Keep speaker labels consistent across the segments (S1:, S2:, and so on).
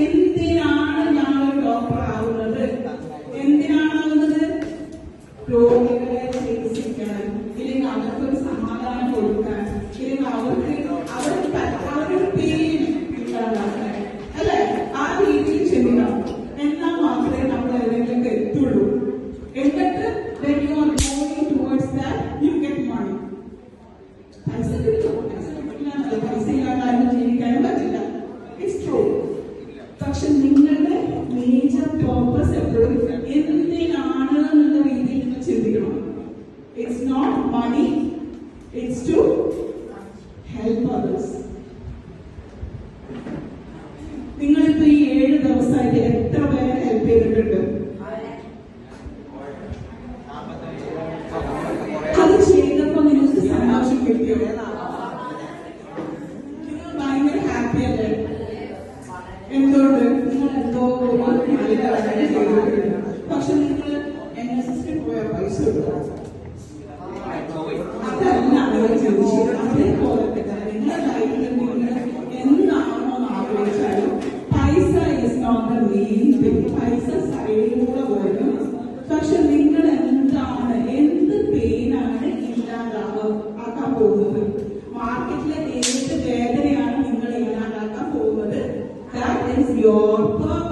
S1: എന്തിനാണ് ഞാൻ ഒരു ഡോക്ടർ ആവുന്നത്? എന്തിനാണാവുന്നത്? രോഗികളെ ചികിത്സിക്കാൻ ഇല്ലെങ്കിൽ അവർക്കൊരു സമാധാനം കൊടുക്കാൻ. ഇല്ലെങ്കിൽ അവർക്ക് അവർക്ക് not it's to help others. നിങ്ങളിപ്പോ ഈ ഏഴ് ദിവസമായിട്ട് എത്ര പേരെ ഹെൽപ്പ് ചെയ്തിട്ടുണ്ട് അത് ചെയ്തപ്പോ നിങ്ങൾക്ക് സന്തോഷം കിട്ടിയോ നിങ്ങൾ ഭയങ്കര ഹാപ്പി അല്ലേ എന്തുകൊണ്ട് നിങ്ങൾ എന്തോ ഒരു നല്ല കാര്യം ചെയ്തിട്ടുണ്ട് പക്ഷെ നിങ്ങൾ എൻ എസ് എസിൽ പോയ പൈസ കിട്ടും അതല്ല നിങ്ങൾ ചോദിച്ചത് അതേപോലെ തന്നെ നിങ്ങളുടെ ലൈഫിൽ നിങ്ങൾ എന്താണോ ആഗ്രഹിച്ചാലും പൈസ ഇസ് മെയിൻ തിങ് പൈസ സൈഡിലൂടെ വരും പക്ഷെ നിങ്ങൾ എന്താണ് എന്ത് പെയിനാണ് ഇല്ലാതാവാൻ ആക്കാൻ പോകുന്നത് മാർക്കറ്റിലെ ഏത് വേദനയാണ് നിങ്ങൾ ഇല്ലാതാക്കാൻ പോകുന്നത് that is your purpose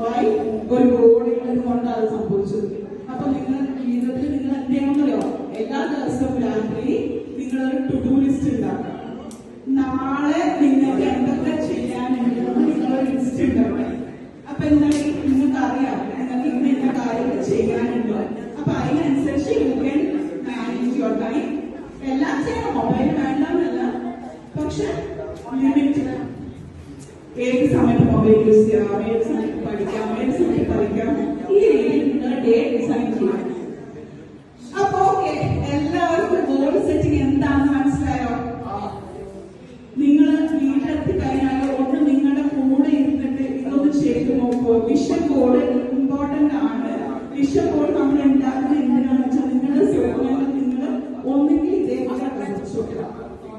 S1: why ഒരു ബോർഡിൽ കൊണ്ട് അത് സംഭവിച്ചത്. അപ്പൊ നിങ്ങൾ ജീവിതത്തിൽ നിങ്ങൾ എന്ത് എല്ലാ ദിവസവും രാത്രി നിങ്ങൾ ഒരു ടു ഡു ലിസ്റ്റ് ഉണ്ടാക്കണം. നാളെ നിങ്ങൾക്ക് എന്തൊക്കെ ചെയ്യാനുണ്ടെന്ന് നിങ്ങളൊരു ലിസ്റ്റ് ഉണ്ടാക്കണം. അപ്പൊ എന്താണ്? നിങ്ങൾക്ക് അറിയാം നിങ്ങൾക്ക് ഇന്ന ഇന്ന കാര്യങ്ങൾ ചെയ്യാനുണ്ടോ. അപ്പൊ അതിനനുസരിച്ച് you can manage your time എല്ലാം ചെയ്യണം മൊബൈൽ വേണ്ടെന്നല്ല പക്ഷെ ലിമിറ്റ് ഏത് സമയത്ത് മൊബൈൽ യൂസ് ചെയ്യാം? ഏത് സമയത്ത് പഠിക്കാം? ഏത് സമയത്ത് കളിക്കാം? ഈ രീതിയിൽ നിങ്ങൾ ഡേ ഡിസൈൻ ചെയ്യാം അപ്പൊ ഓക്കെ എല്ലാവർക്കും ഗോൾ സെറ്റിംഗ് എന്താണ് മനസ്സിലായോ? നിങ്ങൾ വീട്ടിലെത്തി കഴിഞ്ഞാലോ ഒന്ന് നിങ്ങളുടെ കൂടെ ഇരുന്നിട്ട് ഇതൊന്ന് ചെയ്ത് നോക്കുമ്പോൾ വിഷൻ ബോർഡ് ഇമ്പോർട്ടന്റ് ആണ്. വിഷൻ ബോർഡ് നമ്മൾ ഉണ്ടാക്കുന്ന എന്തിനാണെന്ന് വെച്ചാൽ നിങ്ങളുടെ സ്വപ്നങ്ങൾ നിങ്ങൾ ഒന്നെങ്കിൽ ഇതേപോലെ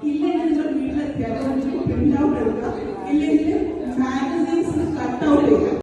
S1: ഇല്ലെങ്കിൽ നിങ്ങൾ വീട്ടിലെത്തിയാൽ പ്രിന്റ് ഔട്ട് എടുക്കുക. ഇല്ലെങ്കിൽ